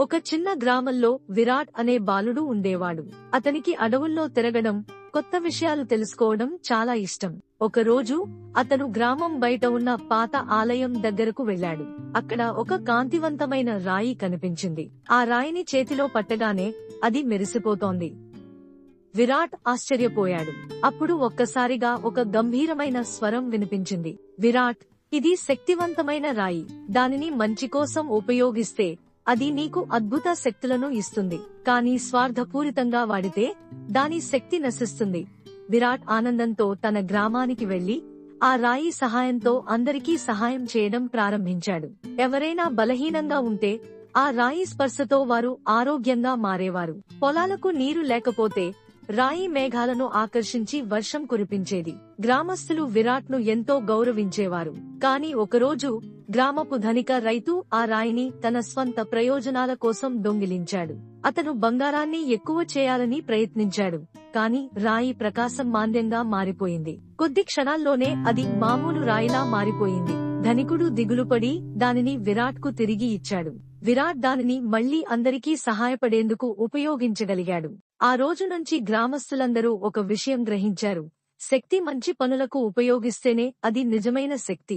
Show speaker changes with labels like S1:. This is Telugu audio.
S1: ఒక చిన్న గ్రామంలో విరాట్ అనే బాలుడు ఉండేవాడు. అతనికి అడవుల్లో తిరగడం కొత్త విషయాలు తెలుసుకోవడం చాలా ఇష్టం. ఒకరోజు అతను గ్రామం బయట ఉన్న పాత ఆలయం దగ్గరకు వెళ్ళాడు. అక్కడ ఒక కాంతివంతమైన రాయి కనిపించింది. ఆ రాయిని చేతిలో పట్టగానే అది మెరిసిపోతోంది. విరాట్ ఆశ్చర్యపోయాడు. అప్పుడు ఒక్కసారిగా ఒక గంభీరమైన స్వరం వినిపించింది. విరాట్ ఇది శక్తివంతమైన రాయి. దానిని మంచి కోసం ఉపయోగిస్తే అది నీకు అద్భుత శక్తులను ఇస్తుంది. కానీ స్వార్థపూరితంగా వాడితే దాని శక్తి నశిస్తుంది. విరాట్ ఆనందంతో తన గ్రామానికి వెళ్ళి ఆ రాయి సహాయంతో అందరికీ సహాయం చేయడం ప్రారంభించాడు. ఎవరైనా బలహీనంగా ఉంటే ఆ రాయి స్పర్శతో వారు ఆరోగ్యంగా మారేవారు. పొలాలకు నీరు లేకపోతే రాయి మేఘాలను ఆకర్షించి వర్షం కురిపించేది. గ్రామస్తులు విరాట్ను ఎంతో గౌరవించేవారు. కాని ఒకరోజు గ్రామపు ధనిక రైతు ఆ రాయిని తన స్వంత ప్రయోజనాల కోసం దొంగిలించాడు. అతను బంగారాన్ని ఎక్కువ చేయాలని ప్రయత్నించాడు. కాని రాయి ప్రకాశం మాంద్యంగా మారిపోయింది. కొద్ది క్షణాల్లోనే అది మామూలు రాయిలా మారిపోయింది. ధనికుడు దిగులుపడి దానిని విరాట్కు తిరిగి ఇచ్చాడు. విరాట్ దానిని మళ్ళీ అందరికీ సహాయపడేందుకు ఉపయోగించగలిగాడు. ఆ రోజు నుంచి గ్రామస్తులందరూ ఒక విషయం గ్రహించారు. శక్తి మంచి పనులకు ఉపయోగిస్తేనే అది నిజమైన శక్తి.